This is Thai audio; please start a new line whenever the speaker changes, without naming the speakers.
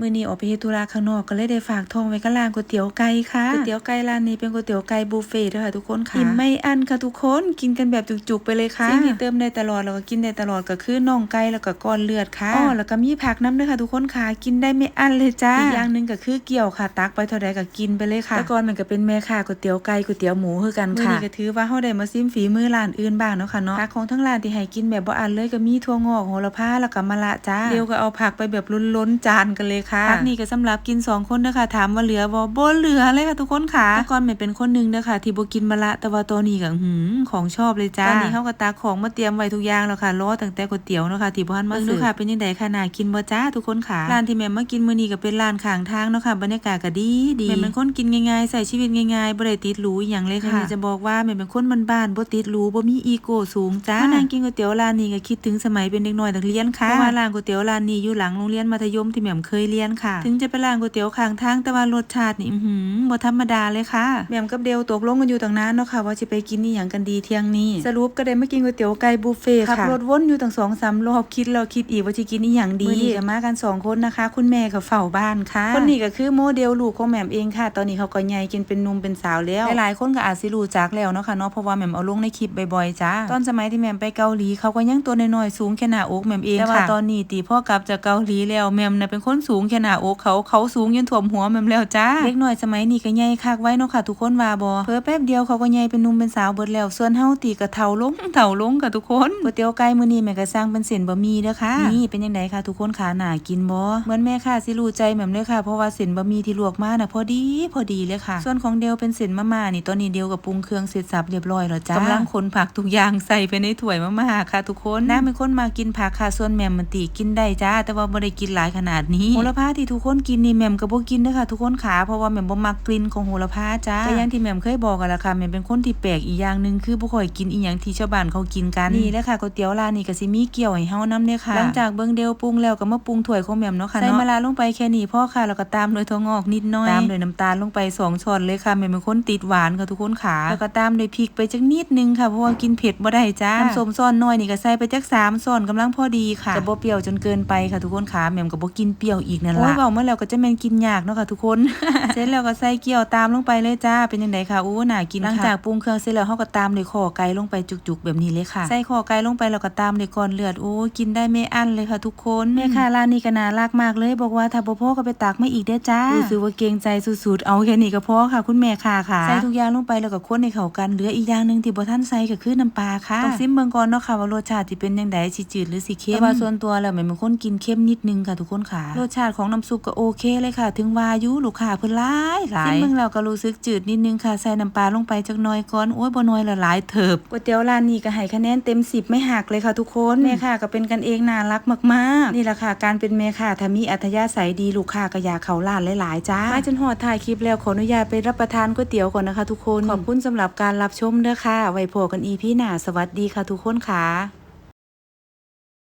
มื้อนี้ออกไปเฮ็ดธุระข้างนอกก็เลยได้ฝากทองไว้กับร้านก๋วยเตี๋ยวไก่ค่ะก๋วยเตี๋ยวไก่ร้านนี้เป็นก๋วยเตี๋ยวไก่บุฟเฟ่ต์เด้อค่ะทุกคนค่ะอิ่มไม่อั้นค่ะทุกคนกินกันแบบจุกๆไปเลยค่ะสิ่งที่เติมได้ตลอดแล้วก็กินได้ตลอดก็คือน่องไก่แล้วก็ก้อนเลือดค่ะอ๋อแล้วก็มีผักน้ำด้วยค่ะทุกคนค่ะกินได้ไม่อั้นเลยจ้าอีกอย่างหนึงก็คือเกี่ยวค่ะ ตักไปเท่าใดก็กินไปเลยค่ะแต่ก่อนมันก็เป็นแม่ค้าก๋วยเตี๋ยวไก่ก๋วยเตี๋ยวหมูคือกันค่ะมื้อนี้ก็ถือว่าเฮาได้มาซิมฝีมือร้านอื่นบ้างเนาะค่ะเนาะผักของทั้งร้านที่ให้กินแบบบ่อั้นเลยก็มีถั่วงอกโหระพาแล้วก็มะละจ้าเดี๋ยวก็เอาผักไปแบบล้นๆจานกันเลยค่ะผักนี่ก็สำหรับกินสองคนเด้อค่ะ ถามว่าเหลือบ่บ่เหลือเลยค่ะทุกคนค่ะแต่ก่อนแม่เป็นคนหนึงเด้อค่ะ ที่บ่กินมะละแต่ว่าตอนนี้ก็หืมของชอบเลยจ้าตอนนี้เฮาก็ตักของมาเตรียมไว้ทุกอย่างแล้วค่ะรอตั้งแต่ก๋วยเตี๋ยวเนาะค่ะที่บ่ทันมาซื้อค่ะเป็นจังไดค่ะน่ากินบ่จ้าทุกคนค่ะร้านที่แม่มากินมื้อนี้ก็เป็นร้านข้างทางเนาะค่ะบรรยากาศก็ดีดีแม่เป็นคนกินง่ายๆใส่ชีวิตง่ายๆบ่ได้ติดหรูอหยังเลยค่ะแม่จะบอกว่าแม่เป็นคนบ้านๆบ่ติดหรูบ่มีอีโก้สูงจ้ามานั่งกินก๋วยเตี๋ยวร้านนี้ก็คิดถึงสมัยเป็นเด็กน้อยนักเรียนค่ะเพราะว่าร้านก๋วยเตี๋ยวร้านนี้อยู่หลังโรงเรียนมัธยมที่แม่มเคยเรียนค่ะ ถึงจะเป็นร้านก๋วยเตี๋ยวข้างทางแต่ว่ารสชาตินี่หือบ่ธรรมดาเลยค่ะแม่มกับเดลตกลงกันอยู่ตั้งนานเนาะค่ะว่าสิไปกินอีหยังกันดีเที่ยงนี้ สรุปก็ได้มากินก๋วยเตี๋ยวไก่บุฟเฟ่ค่ะขับรถวนอยู่ตั้ง2-3รอบคิดแล้วคิดอีกว่าสิกินอีหยังดีมื้อนี้ก็มากันสองคนนะคะ คุณแม่ก็เฝ้าบ้านค่ะคนนี้ก็คือโมเดลลูกของแหม่มเองค่ะ ตอนนี้เขาก็ใหญ่กินเป็นนุ่มเป็นสาวแล้วหลายๆคนก็อาจสิรู้จักแล้วเนาะค่ะเนาะเพราะว่าแหม่มเอาลงในคลิปบ่อยๆจ้าตอนสมัยที่แหม่มไปเกาหลีเขาก็ยังตัวน้อยๆสูงแค่หน้าอกแหม่มเองค่ะแต่ว่าตอนนี้ตีพ่อกลับจากเกาหลีแล้วแหม่มน่ะเป็นคนสูงแค่หน้าอกเขาเขาสูงจนท่วมหัวแหม่มแล้วจ้าเด็กน้อยสมัยนี้ก็ใหญ่คักไว้เนาะค่ะทุกคนว่าบ่เพิ่แป๊บเดียวเขาก็ใหญ่เป็นหนุ่มเป็นสาวเบิดแล้วส่วนเฮาตีก็เฒ่าลงเฒ่าลงค่ะทุกคนก๋วยเตี๋ยวไก่มื้อนี้แม่ก็สร้างเป็นเส้นบะหมี่เด้อค่ะนี่เป็นจังไดค่ะทุกคนขาน่ากินบ่เหมือนแม่ค่ะสิรู้ใจแหม่มเลยค่ะเพราะว่าเส้นบะหมี่ที่ลวกมาน่ะพอดีพอดีเลยค่ะ ส่วนของเดลเป็นเส้นมะม่านี่ตอนนี้เดลกับปรุงเครื่องเสร็จสับเรียบร้อยแล้วจ้ากำลังคนผักทุกอย่างใส่ไปในถ้วยมะม่าค่ะ ทุกคนน้าเป็นคนมากินผักค่ะส่วนแหม่มมันตีกินได้จ้าแต่ว่าบ่ได้กินหลายขนาดนี้โหระพาที่ทุกคนกินนี่แหม่มก็บ่กินเด้อค่ะ ทุกคนขาเพราะว่าแหม่มบ่มักกลิ่นของโหระพาจ้าก็อย่างที่แหม่มเคยบอกกันละค่ะแหม่มเป็นคนที่แปลกอีกอย่างหนึงคือบ่ค่อยกินอีหยังที่ชาวบ้านเขากินกันนี่แหละค่ะก๋วยเตี๋ยวร้านนี้ก็สิมีเกี่ยวให้เฮานำเด้ค่ะ หลังจากเบิ่งเดลปรุงแล้วก็มาปรุงถ้วยของแหม่มเนาะค่ะเนาะใส่มะระลงไปแค่นี้พอค่ะแล้วก็ตามด้วยถั่วงอกนิดหน่อยตามด้วยน้ำตาลลงไปสองช้อนเลยค่ะแหม่มเป็นคนติดหวานค่ะทุกคนขาแล้วก็ตามด้วยพริกไปจักนิดนึงค่ะเพราะว่ากินเผ็ดบ่ได้จ้าน้ำส้มซ้อนน้อยนี่ก็ใส่ไปจักสามช้อนกำลังพอดีค่ะจะบ่เปรี้ยวจนเกินไปค่ะทุกคนขาแหม่มก็บ่กินเปรี้ยวอีกนั่นล่ะโอ้ยเว้ามาแล้วก็จะแม่นกินยากเนาะค่ะทุกคน เสร็จแล้วก็ใส่เกี๊ยวตามลงไปเลยจ้า เป็นจังไดค่ะโอ้น่ากินหลังจากปรุงเครื่องเสร็จแล้วเฮาก็ตามด้วยข้อไก่ลงไปจุกๆแบบนี้เลยค่ะ ใส่ข้อไก่ลงไปแล้วก็ตามด้วยก้อนเลือดโอ้ยกินได้ไม่อั้นเลยค่ะทุกคนแม่ค้าร้านนี้ก็น่ารักมากเลยบอกว่าถ้าบ่พอก็ไปตักมาอีกเด้อจ้ารู้สึกว่าเกรงใจสุดๆเอาแค่นี้ก็พอค่ะ คุณแม่ค่ะค่ะใส่ทุกอย่างลงไปแล้วก็คนให้เข้ากันเหลืออีกอย่างหนึงที่บ่ทันใส่ก็คือน้ำปลาค่ะต้องซิมเบิ่งก่อนเนาะค่ะว่ารสชาติสิเป็นจังไดสิจืดหรือสิเค็มแต่ว่าส่วนตัวแล้วแม่เป็นคนกินเค็มนิดนึงค่ะทุกคนค่ะรสชาติของน้ำซุปก็โอเคเลยค่ะ ถึงว่าอายุลูกค้าเพิ่นหลายหลายซิมเบิ่งแล้วก็รู้สึกจืดนิดนึงค่ะ ใส่น้ำปลาลงไปจักหน่อยก่อนโอ้ยบ่น้อยละหลายเถิบก๋วยเตี๋ยวร้านนี้ก็ให้คะแนนเต็ม10ไม่หักเลยค่ะทุกคนแม่ค่ะก็เป็นกันเองน่ารักมากๆ นี่แหละค่ะการเป็นแม่ค่ะถ้ามีอัธยาศัยดีลูกค้าก็อยากเข้าร้านหลายๆจ้ามาจนหอดถ่ายคลิปแล้วขออนุญาตไปรับประทานก๋วยเตี๋ยวก่อนนะคะ ทุกคนขอบคุณสำหรับการรับชมเด้อค่ะ ไว้พบกันอีพี่หน้าสวัสดีค่ะทุกคนค่ะ